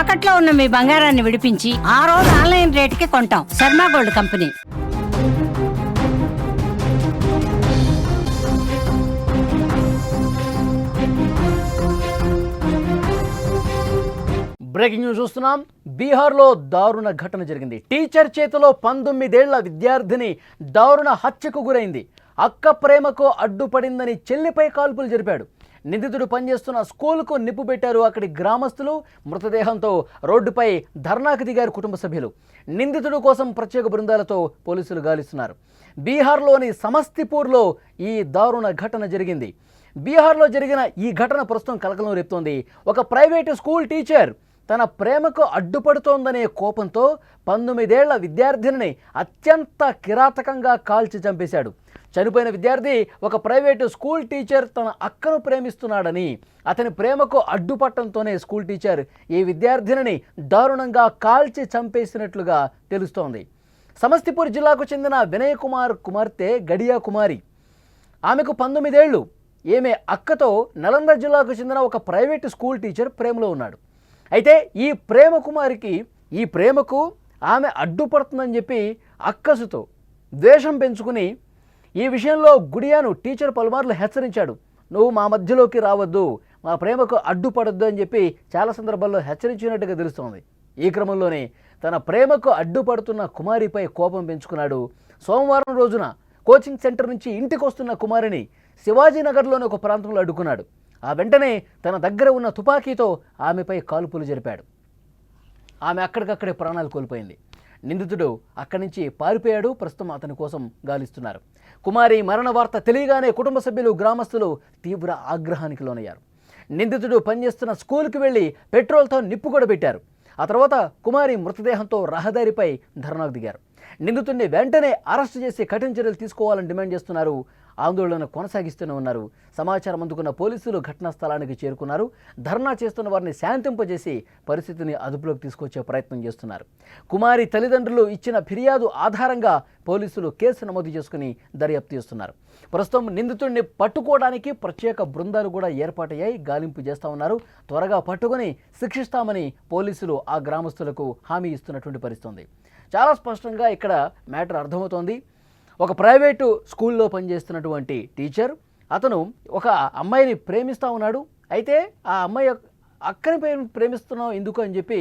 తాకట్లో ఉన్న మీ బంగారాన్ని విడిపించి ఆ రోజు ఆన్లైన్ రేటుకి కొంటాం. Sharma gold company. Breaking news చూస్తున్నాం. బీహార్లో దారుణ ఘటన జరిగింది. టీచర్ చేతిలో పంతొమ్మిదేళ్ళ విద్యార్థిని దారుణ హత్యకు గురైంది. అక్క ప్రేమకు అడ్డుపడిందని చెల్లిపై కాల్పులు జరిపాడు. నిందితుడు పనిచేస్తున్న స్కూల్కు నిప్పు పెట్టారు అక్కడి గ్రామస్తులు. మృతదేహంతో రోడ్డుపై ధర్నాకు దిగారు కుటుంబ సభ్యులు. నిందితుడు కోసం ప్రత్యేక బృందాలతో పోలీసులు గాలిస్తున్నారు. బీహార్లోని సమస్తిపూర్లో ఈ దారుణ ఘటన జరిగింది. బీహార్లో జరిగిన ఈ ఘటన ప్రస్తుతం కలకలం రేపుతోంది. ఒక ప్రైవేటు స్కూల్ టీచర్ తన ప్రేమకు అడ్డుపడుతోందనే కోపంతో పంతొమ్మిదేళ్ళ విద్యార్థినిని అత్యంత కిరాతకంగా కాల్చి చంపేశాడు. చనిపోయిన విద్యార్థి ఒక ప్రైవేటు స్కూల్ టీచర్ తన అక్కను ప్రేమిస్తున్నాడని అతని ప్రేమకు అడ్డుపట్టడంతోనే స్కూల్ టీచర్ ఈ విద్యార్థిని దారుణంగా కాల్చి చంపేసినట్లుగా తెలుస్తోంది. సమస్తిపూర్ జిల్లాకు చెందిన వినయ్ కుమార్ కుమార్తె గడియా కుమారి. ఆమెకు పంతొమ్మిదేళ్ళు. ఈమె అక్కతో నలంద జిల్లాకు చెందిన ఒక ప్రైవేటు స్కూల్ టీచర్ ప్రేమలో ఉన్నాడు. అయితే ఈ ప్రేమ కుమారికి ఈ ప్రేమకు ఆమె అడ్డుపడుతుందని చెప్పి అక్కసుతో ద్వేషం పెంచుకుని ఈ విషయంలో గుడియాను టీచర్ పలుమార్లు హెచ్చరించాడు. నువ్వు మా మధ్యలోకి రావద్దు మా ప్రేమకు అడ్డుపడొద్దు అని చెప్పి చాలా సందర్భాల్లో హెచ్చరించినట్టుగా తెలుస్తోంది. ఈ క్రమంలోనే తన ప్రేమకు అడ్డుపడుతున్న కుమారిపై కోపం పెంచుకున్నాడు. సోమవారం రోజున కోచింగ్ సెంటర్ నుంచి ఇంటికి వస్తున్న కుమారిని శివాజీనగర్లోని ఒక ప్రాంతంలో అడ్డుకున్నాడు. ఆ వెంటనే తన దగ్గర ఉన్న తుపాకీతో ఆమెపై కాల్పులు జరిపాడు. ఆమె అక్కడికక్కడే ప్రాణాలు కోల్పోయింది. నిందితుడు అక్కడి నుంచి పారిపోయాడు ప్రస్తుతం అతని కోసం గాలిస్తున్నారు. కుమారి మరణ వార్త తెలియగానే కుటుంబ సభ్యులు గ్రామస్తులు తీవ్ర ఆగ్రహానికి లోనయ్యారు. నిందితుడు పనిచేస్తున్న స్కూల్కి వెళ్ళి పెట్రోల్తో నిప్పు కూడా పెట్టారు ఆ తర్వాత కుమారి మృతదేహంతో రహదారిపై ధర్నాకు దిగారు. నిందితుడిని వెంటనే అరెస్టు చేసి కఠిన చర్యలు తీసుకోవాలని డిమాండ్ చేస్తున్నారు. ఆందోళన కొనసాగిస్తూనే ఉన్నారు. సమాచారం అందుకున్న పోలీసులు ఘటనా స్థలానికి చేరుకున్నారు. ధర్నా చేస్తున్న వారిని శాంతింపజేసి పరిస్థితిని అదుపులోకి తీసుకొచ్చే ప్రయత్నం చేస్తున్నారు. కుమారి తల్లిదండ్రులు ఇచ్చిన ఫిర్యాదు ఆధారంగా పోలీసులు కేసు నమోదు చేసుకుని దర్యాప్తు చేస్తున్నారు. ప్రస్తుతం నిందితుడిని పట్టుకోవడానికి ప్రత్యేక బృందాలు కూడా ఏర్పాటయ్యాయి. గాలింపు చేస్తా ఉన్నారు. త్వరగా పట్టుకుని శిక్షిస్తామని పోలీసులు ఆ గ్రామస్తులకు హామీ ఇస్తున్నటువంటి పరిస్థితి చాలా స్పష్టంగా ఇక్కడ మ్యాటర్ అర్థమవుతోంది. ఒక ప్రైవేటు స్కూల్లో పనిచేస్తున్నటువంటి టీచర్ అతను ఒక అమ్మాయిని ప్రేమిస్తూ ఉన్నాడు. అయితే ఆ అమ్మాయి యొక్క అక్కని ప్రేమిస్తున్నావు ఎందుకు అని చెప్పి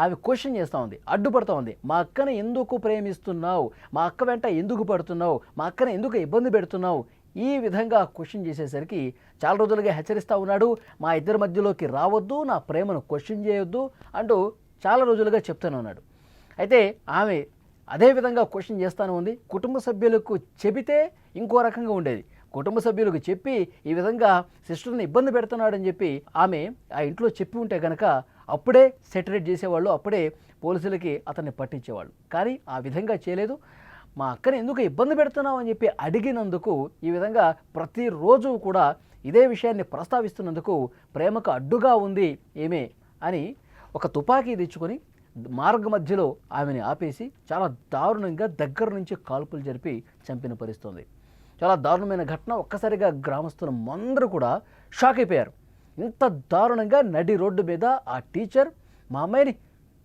ఆమె క్వశ్చన్ చేస్తూ ఉంది అడ్డుపడుతూ ఉంది. మా అక్కని ఎందుకు ప్రేమిస్తున్నావు? మా అక్క వెంట ఎందుకు పడుతున్నావు? మా అక్కని ఎందుకు ఇబ్బంది పెడుతున్నావు? ఈ విధంగా క్వశ్చన్ చేసేసరికి చాలా రోజులుగా హెచ్చరిస్తూ ఉన్నాడు. మా ఇద్దరి మధ్యలోకి రావద్దు నా ప్రేమను క్వశ్చన్ చేయొద్దు అంటూ చాలా రోజులుగా చెప్తూనే ఉన్నాడు అయితే ఆమె అదే విధంగా క్వశ్చన్ చేస్తాను ఉంది. కుటుంబ సభ్యులకు చెబితే ఇంకో రకంగా ఉండేది. కుటుంబ సభ్యులకు చెప్పి ఈ విధంగా సిస్టర్ని ఇబ్బంది పెడుతున్నాడని చెప్పి ఆమె ఆ ఇంట్లో చెప్పి ఉంటే కనుక అప్పుడే సెటరేట్ చేసేవాళ్ళు అప్పుడే పోలీసులకి అతన్ని పట్టించేవాళ్ళు. కానీ ఆ విధంగా చేయలేదు. మా అక్కని ఎందుకు ఇబ్బంది పెడుతున్నావు అని చెప్పి అడిగినందుకు ఈ విధంగా ప్రతిరోజు కూడా ఇదే విషయాన్ని ప్రస్తావిస్తున్నందుకు ప్రేమకు అడ్డుగా ఉంది ఏమే అని ఒక తుపాకీ తెచ్చుకొని మార్గ మధ్యలో ఆమెని ఆపేసి చాలా దారుణంగా దగ్గర నుంచి కాల్పులు జరిపి చంపిన పరిస్థితుంది. చాలా దారుణమైన ఘటన. ఒక్కసారిగా గ్రామస్తులు అందరూ కూడా షాక్ అయిపోయారు. ఇంత దారుణంగా నడి రోడ్డు మీద ఆ టీచర్ మా అమ్మాయిని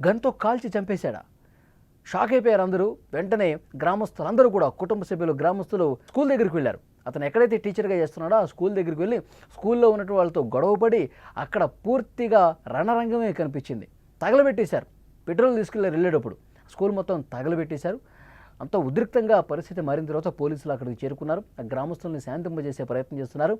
గన్తో కాల్చి చంపేశాడా? షాక్ అయిపోయారు అందరూ. వెంటనే గ్రామస్తులందరూ కూడా కుటుంబ సభ్యులు గ్రామస్తులు స్కూల్ దగ్గరికి వెళ్ళారు. అతను ఎక్కడైతే టీచర్గా చేస్తున్నాడో ఆ స్కూల్ దగ్గరికి వెళ్ళి స్కూల్లో ఉన్నటువంటి వాళ్ళతో గొడవపడి అక్కడ పూర్తిగా రణరంగమే కనిపించింది. తగలబెట్టేశారు. పెట్రోల్ తీసుకెళ్ళి వెళ్ళేటప్పుడు స్కూల్ మొత్తం తగలబెట్టేశారు. అంత ఉద్రిక్తంగా పరిస్థితి మారిన తర్వాత పోలీసులు అక్కడికి చేరుకున్నారు. ఆ గ్రామస్తుల్ని శాంతింపజేసే ప్రయత్నం చేస్తున్నారు.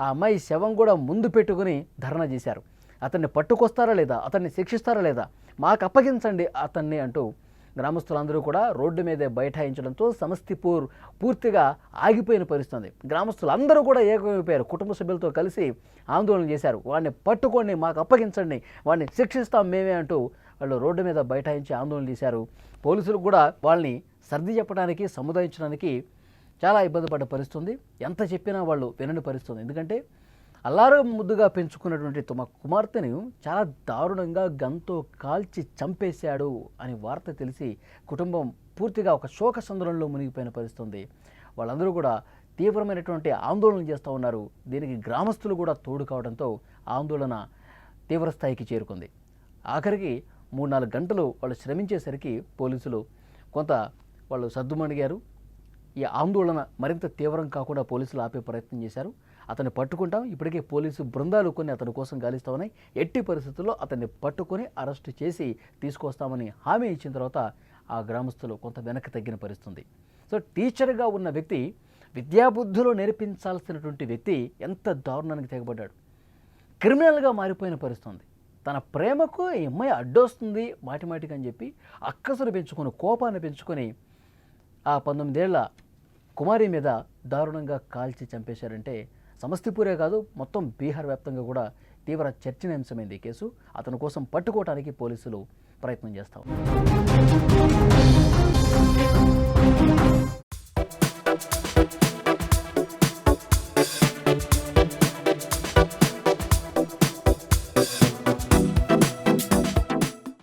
ఆ అమ్మాయి శవం కూడా ముందు పెట్టుకుని ధర్నా చేశారు. అతన్ని పట్టుకొస్తారా లేదా? అతన్ని శిక్షిస్తారా లేదా? మాకు అప్పగించండి అతన్ని అంటూ గ్రామస్తులందరూ కూడా రోడ్డు మీదే బైఠాయించడంతో సమస్తిపూర్ పూర్తిగా ఆగిపోయిన పరిస్థితుంది గ్రామస్తులందరూ కూడా ఏకమైపోయారు. కుటుంబ సభ్యులతో కలిసి ఆందోళన చేశారు. వాడిని పట్టుకోండి మాకు అప్పగించండి వాడిని శిక్షిస్తాం మేమే అంటూ వాళ్ళు రోడ్డు మీద బైఠాయించి ఆందోళన చేశారు. పోలీసులు కూడా వాళ్ళని సర్ది చెప్పడానికి సముదాయించడానికి చాలా ఇబ్బంది పడ్డ పరిస్థితుంది. ఎంత చెప్పినా వాళ్ళు వినని పరిస్థితుంది. ఎందుకంటే అల్లారు ముద్దుగా పెంచుకున్నటువంటి తమ కుమార్తెను చాలా దారుణంగా గంతో కాల్చి చంపేశాడు అని వార్త తెలిసి కుటుంబం పూర్తిగా ఒక శోక సందులంలో మునిగిపోయిన పరిస్థితుంది. వాళ్ళందరూ కూడా తీవ్రమైనటువంటి ఆందోళన చేస్తూ ఉన్నారు. దీనికి గ్రామస్తులు కూడా తోడు కావడంతో ఆందోళన తీవ్రస్థాయికి చేరుకుంది. ఆఖరికి మూడు నాలుగు గంటలు వాళ్ళు శ్రమించేసరికి పోలీసులు కొంత వాళ్ళు సద్దుమణిగారు ఈ ఆందోళన మరింత తీవ్రం కాకుండా పోలీసులు ఆపే ప్రయత్నం చేశారు. అతన్ని పట్టుకుంటాం. ఇప్పటికే పోలీసు బృందాలు కొన్ని అతని కోసం గాలిస్తా ఉన్నాయి. ఎట్టి పరిస్థితుల్లో అతన్ని పట్టుకొని అరెస్ట్ చేసి తీసుకొస్తామని హామీ ఇచ్చిన తర్వాత ఆ గ్రామస్తులు కొంత వెనక్కి తగ్గిన పరిస్థితుంది. సో టీచర్గా ఉన్న వ్యక్తి విద్యాబుద్ధులు నేర్పించాల్సినటువంటి వ్యక్తి ఎంత దారుణానికి తెగబడ్డాడు. క్రిమినల్గా మారిపోయిన పరిస్థితుంది. తన ప్రేమకు ఈ అమ్మాయి అడ్డొస్తుంది మాటి మాటికి అని చెప్పి అక్కసును పెంచుకొని కోపాన్ని పెంచుకొని ఆ పంతొమ్మిదేళ్ళ కుమారి మీద దారుణంగా కాల్చి చంపేశారంటే సమస్తిపూరే కాదు మొత్తం బీహార్ వ్యాప్తంగా కూడా తీవ్ర చర్చనీయాంశమైంది ఈ కేసు. అతని కోసం పట్టుకోవటానికి పోలీసులు ప్రయత్నం చేస్తారు